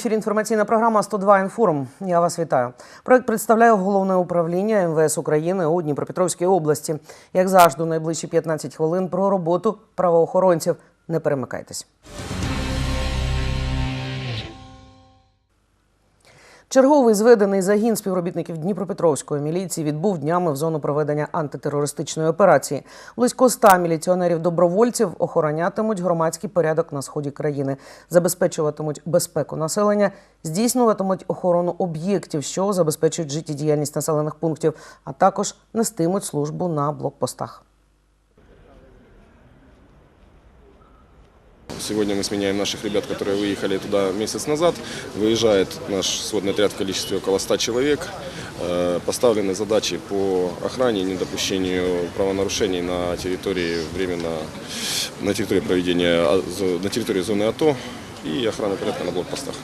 Ефірі інформаційна програма «102 інформ. Я вас вітаю. Проект представляє головне управління МВС України у Дніпропетровській області. Як завжди, найближчі 15 хвилин про роботу правоохоронців. Не перемикайтесь. Черговий зведений загін співробітників Дніпропетровської міліції відбув днями в зону проведення антитерористичної операції. Близько ста міліціонерів-добровольців охоронятимуть громадський порядок на сході країни, забезпечуватимуть безпеку населення, здійснюватимуть охорону об'єктів, що забезпечують життєдіяльність населених пунктів, а також нестимуть службу на блокпостах. Сегодня мы сменяем наших ребят, которые выехали туда месяц назад. Выезжает наш сводный отряд в количестве около 100 человек. Э, Поставлены задачи по охране и недопущению правонарушений на территории временно, на территории проведения, а, зо- на территории зоны АТО и охраны порядка на блокпостах.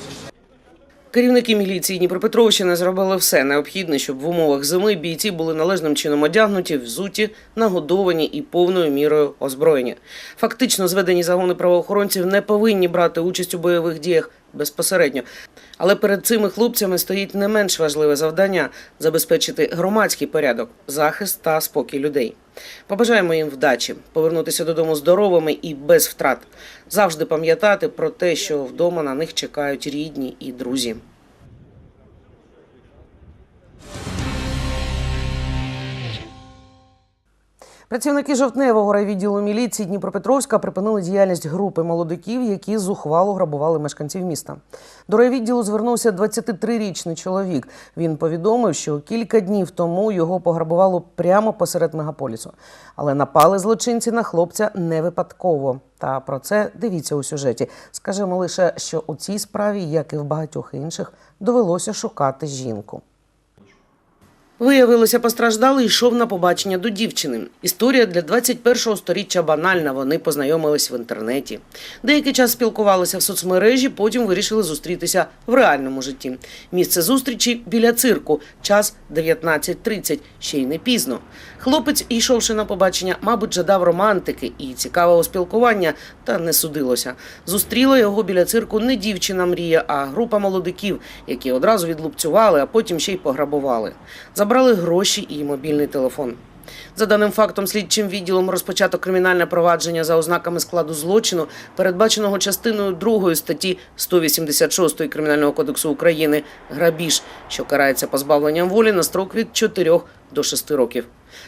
Керівники міліції Дніпропетровщини зробили все необхідне, щоб в умовах зими бійці були належним чином одягнуті, взуті, нагодовані і повною мірою озброєні. Фактично, зведені загони правоохоронців не повинні брати участь у бойових діях безпосередньо. Але перед цими хлопцями стоїть не менш важливе завдання забезпечити громадський порядок, захист та спокій людей. Побажаємо їм вдачі, повернутися додому здоровими і без втрат. Завжди пам'ятати про те, що вдома на них чекають рідні і друзі. Працівники жовтневого райвідділу міліції Дніпропетровська припинили діяльність групи молодиків, які зухвало грабували мешканців міста. До райвідділу звернувся 23-річний чоловік. Він повідомив, що кілька днів тому його пограбувало прямо посеред мегаполісу. Але напали злочинці на хлопця не випадково. Та про це дивіться у сюжеті. Скажемо лише, що у цій справі, як і в багатьох інших, довелося шукати жінку. Виявилося, постраждалий йшов на побачення до дівчини. Історія для 21-го сторіччя банальна. Вони познайомились в інтернеті. Деякий час спілкувалися в соцмережі, потім вирішили зустрітися в реальному житті. Місце зустрічі біля цирку. Час 19.30, ще й не пізно. Хлопець, йшовши на побачення, мабуть, жадав романтики і цікавого спілкування, та не судилося. Зустріла його біля цирку не дівчина мрія, а група молодиків, які одразу відлупцювали, а потім ще й пограбували. Забрали гроші і мобільний телефон. За даним фактом, слідчим відділом розпочато кримінальне провадження за ознаками складу злочину, передбаченого частиною 2 статті 186 Кримінального кодексу України грабіж, що карається позбавленням волі на строк від 4 до 6 років.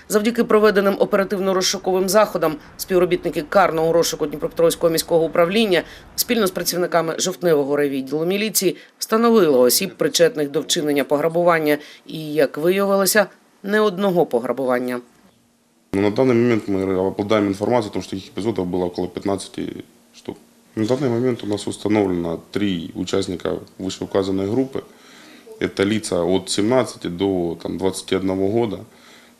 Завдяки проведеним оперативно-розшуковим заходам співробітники карного розшуку Дніпропетровського міського управління спільно з працівниками жовтневого райвідділу міліції встановили осіб, причетних до вчинення пограбування, і, як виявилося, не одного пограбування. Но на данный момент мы обладаем информацией о том, что таких эпизодов было около 15 штук. На данный момент у нас установлено три участника вышеуказанной группы. Это лица от 17 до там, 21 года,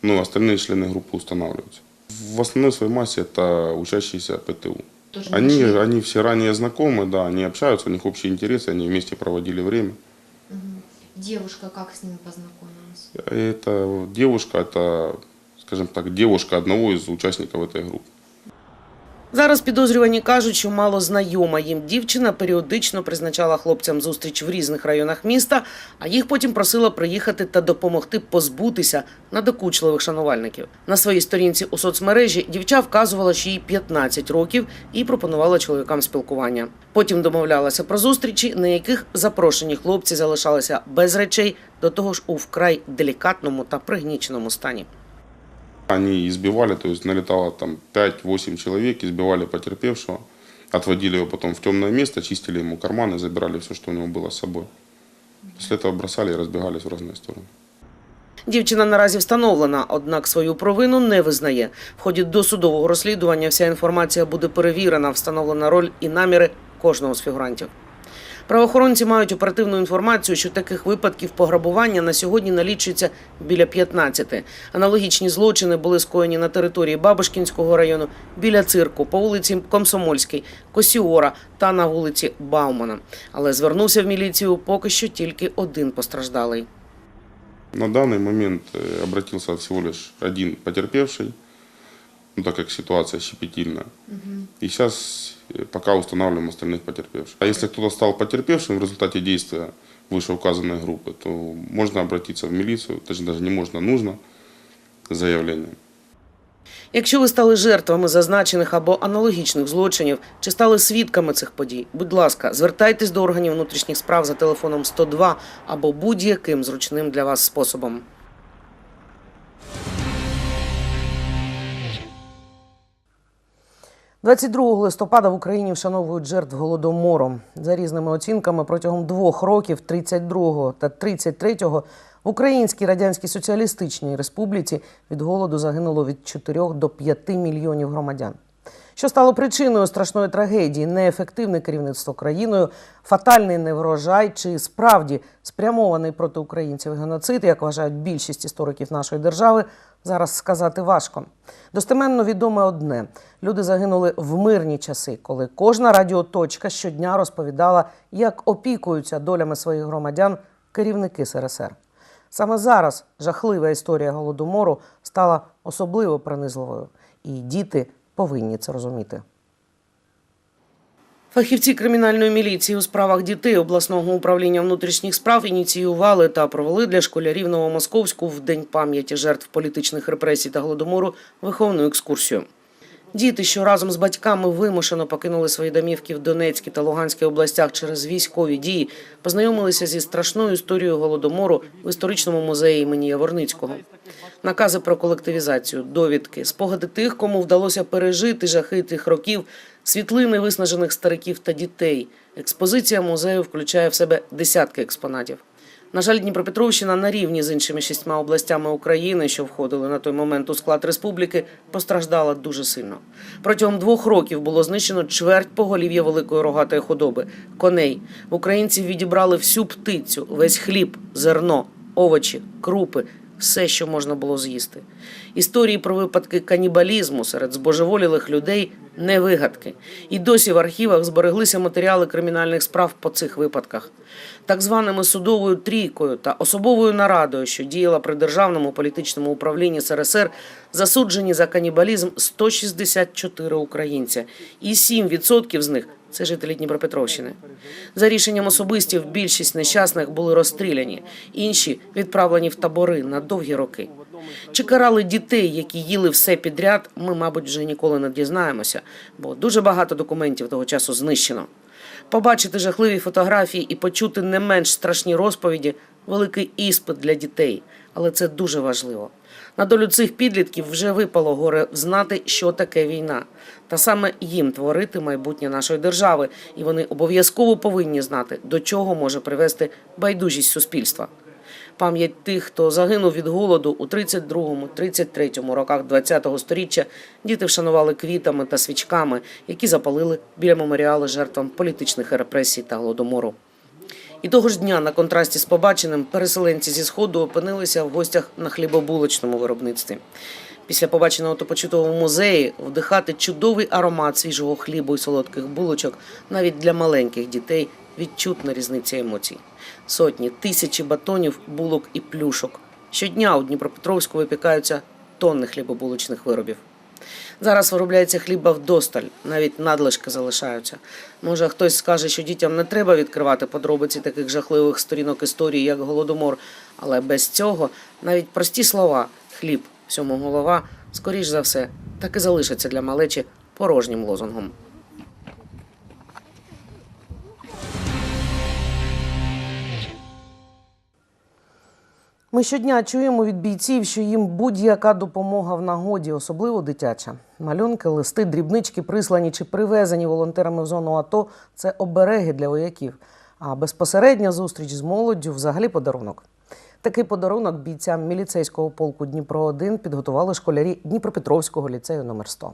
но остальные члены группы устанавливаются. В основной своей массе это учащиеся ПТУ. Тоже Они, нашли? они все ранее знакомы, да, они общаются, у них общие интересы, они вместе проводили время. Девушка как с ними познакомилась? Эта девушка, это, скажем так, девушка одного из участников этой группы. Зараз підозрювані кажуть, що мало знайома їм дівчина періодично призначала хлопцям зустріч в різних районах міста, а їх потім просила приїхати та допомогти позбутися надокучливих шанувальників. На своїй сторінці у соцмережі дівча вказувала, що їй 15 років і пропонувала чоловікам спілкування. Потім домовлялася про зустрічі, на яких запрошені хлопці залишалися без речей, до того ж у вкрай делікатному та пригніченому стані. Они избивали, то есть налетало там 5-8 человек, избивали потерпевшего, отводили его потом в темное место, чистили ему карманы, забирали все, что у него было с собой. После этого бросали и разбегались в разные стороны. Дівчина наразі встановлена, однак свою провину не визнає. В ході досудового розслідування вся інформація буде перевірена, встановлена роль і наміри кожного з фігурантів. Правоохоронці мають оперативну інформацію, що таких випадків пограбування на сьогодні налічується біля 15. Аналогічні злочини були скоєні на території Бабушкінського району, біля цирку, по вулиці Комсомольській, Косіора та на вулиці Баумана. Але звернувся в міліцію поки що тільки один постраждалий. На данный момент э, обратился всего лишь один потерпевший. ну, так как ситуация щепетильная. И сейчас пока устанавливаем остальных потерпевших. А если кто-то стал потерпевшим в результате действия вышеуказанной группы, то можно обратиться в милицию, точнее даже не можно, нужно с заявлением. Якщо ви стали жертвами зазначених або аналогічних злочинів чи стали свідками цих подій, будь ласка, звертайтесь до органів внутрішніх справ за телефоном 102 або будь-яким зручним для вас способом. – 22 листопада в Україні вшановують жертв голодомору. За різними оцінками, протягом двох років, 32 та 33 в Українській Радянській Соціалістичній Республіці від голоду загинуло від 4 до 5 мільйонів громадян. Що стало причиною страшної трагедії? Неефективне керівництво країною, фатальний неврожай чи справді спрямований проти українців геноцид, як вважають більшість істориків нашої держави, зараз сказати важко. Достеменно відоме одне: люди загинули в мирні часи, коли кожна радіоточка щодня розповідала, як опікуються долями своїх громадян керівники СРСР. Саме зараз жахлива історія голодомору стала особливо принизливою, і діти повинні це розуміти. Фахівці кримінальної міліції у справах дітей обласного управління внутрішніх справ ініціювали та провели для школярів Новомосковську в день пам'яті жертв політичних репресій та голодомору виховну екскурсію. Діти, що разом з батьками вимушено покинули свої домівки в Донецькій та Луганській областях через військові дії, познайомилися зі страшною історією голодомору в історичному музеї імені Яворницького. Накази про колективізацію, довідки, спогади тих, кому вдалося пережити жахи тих років, світлини виснажених стариків та дітей. Експозиція музею включає в себе десятки експонатів. На жаль, Дніпропетровщина на рівні з іншими шістьма областями України, що входили на той момент у склад республіки, постраждала дуже сильно. Протягом двох років було знищено чверть поголів'я великої рогатої худоби коней. Українці відібрали всю птицю, весь хліб, зерно, овочі, крупи, все, що можна було з'їсти. Історії про випадки канібалізму серед збожеволілих людей не вигадки. І досі в архівах збереглися матеріали кримінальних справ по цих випадках. Так званими судовою трійкою та особовою нарадою, що діяла при державному політичному управлінні СРСР, засуджені за канібалізм 164 українця, і 7% з них це жителі Дніпропетровщини. За рішенням особистів, більшість нещасних були розстріляні, інші відправлені в табори на довгі роки. Чи карали дітей, які їли все підряд, ми, мабуть, вже ніколи не дізнаємося, бо дуже багато документів того часу знищено. Побачити жахливі фотографії і почути не менш страшні розповіді великий іспит для дітей, але це дуже важливо. На долю цих підлітків вже випало горе знати, що таке війна, та саме їм творити майбутнє нашої держави, і вони обов'язково повинні знати, до чого може привести байдужість суспільства. Пам'ять тих, хто загинув від голоду у 32-33 роках ХХ століття, діти вшанували квітами та свічками, які запалили біля меморіалу жертвам політичних репресій та голодомору. І того ж дня на контрасті з побаченим переселенці зі сходу опинилися в гостях на хлібобулочному виробництві. Після побаченого в музеї вдихати чудовий аромат свіжого хлібу і солодких булочок навіть для маленьких дітей відчутна різниця емоцій. Сотні, тисячі батонів, булок і плюшок. Щодня у Дніпропетровську випікаються тонни хлібобулочних виробів. Зараз виробляється хліба вдосталь, навіть надлишки залишаються. Може, хтось скаже, що дітям не треба відкривати подробиці таких жахливих сторінок історії, як голодомор. Але без цього навіть прості слова хліб, всьому голова, скоріш за все, так і залишаться для малечі порожнім лозунгом. Ми щодня чуємо від бійців, що їм будь-яка допомога в нагоді, особливо дитяча. Малюнки, листи, дрібнички, прислані чи привезені волонтерами в зону АТО це обереги для вояків. А безпосередня зустріч з молоддю взагалі подарунок. Такий подарунок бійцям міліцейського полку Дніпро 1 підготували школярі Дніпропетровського ліцею номер 100.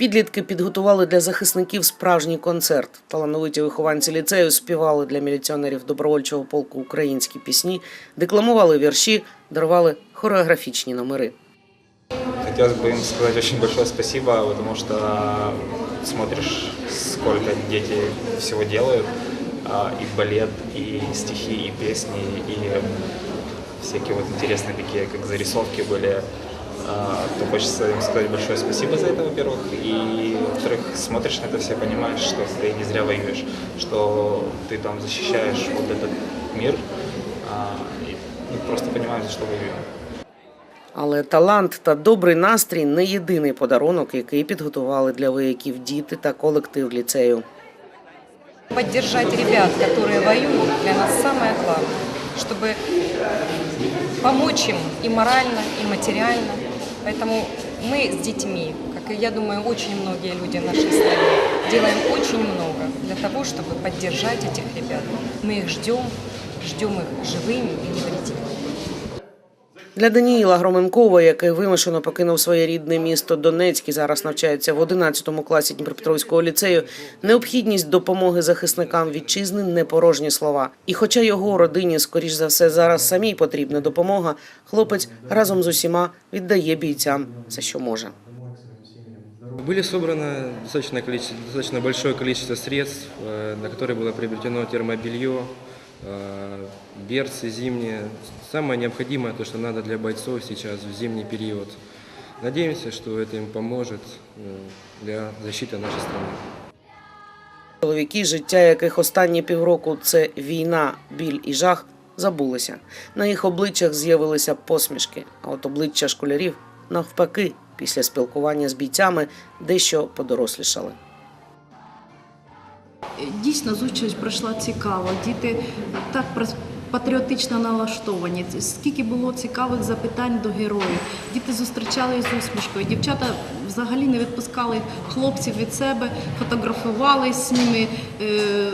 Підлітки підготували для захисників справжній концерт. Талановиті вихованці ліцею співали для міліціонерів добровольчого полку українські пісні, декламували вірші, дарували хореографічні номери. Хотелось бы им сказать очень большое спасибо, потому что смотришь, сколько дети всего делают. А, И балет, и стихи, и песни, и всякие вот интересные такие, как зарисовки были. а, то хочется им сказать большое спасибо за это, во-первых. И, во-вторых, смотришь на это все, понимаешь, что ты не зря воюешь, что ты там защищаешь вот этот мир. а, и ну, просто понимаешь, за что воюем. Але талант та добрий настрій не єдиний подарунок, який підготували для вояків діти та колектив ліцею. Поддержать ребят, которые воюют, для нас самое главное, чтобы помочь им и морально, и материально. Поэтому мы с детьми, как и, я думаю, очень многие люди в нашей стране, делаем очень много для того, чтобы поддержать этих ребят. Мы их ждем, ждем их живыми и невредимыми. Для Даніїла Громенкова, який вимушено покинув своє рідне місто Донецьк і зараз навчається в 11 класі Дніпропетровського ліцею, необхідність допомоги захисникам вітчизни не порожні слова. І хоча його родині, скоріш за все, зараз самій потрібна допомога, хлопець разом з усіма віддає бійцям все, що може. Были собрано достаточно, количество, достаточно большое количество средств, э, на которые было приобретено термобелье, э, берцы зимние. Самое необходимое, то, что надо для бойцов сейчас в зимний период. Надеемся, что это им поможет э, для защиты нашей страны. Чоловіки, життя яких останні півроку це війна, біль і жах, забулися. На їх обличчях з'явилися посмішки, а от обличчя школярів навпаки, після спілкування з бійцями дещо подорослішали. Дійсно, зустріч пройшла цікаво. Діти так прос- патріотично налаштовані. Скільки було цікавих запитань до героїв. Діти зустрічали з усмішкою. Дівчата взагалі не відпускали хлопців від себе, фотографували з ними. е,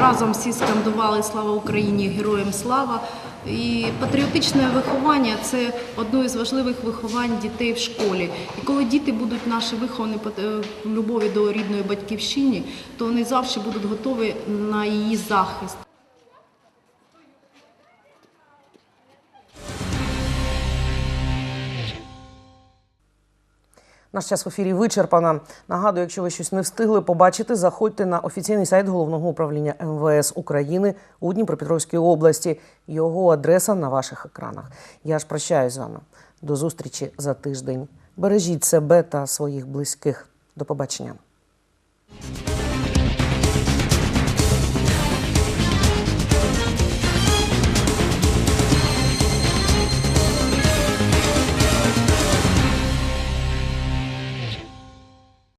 Разом всі скандували Слава Україні! Героям слава! І патріотичне виховання це одне із важливих виховань дітей в школі. І коли діти будуть наші виховані пат- в любові до рідної батьківщини, то вони завжди будуть готові на її захист. Наш час в ефірі вичерпано. Нагадую, якщо ви щось не встигли побачити, заходьте на офіційний сайт головного управління МВС України у Дніпропетровській області. Його адреса на ваших екранах. Я ж прощаюсь з вами. До зустрічі за тиждень. Бережіть себе та своїх близьких. До побачення.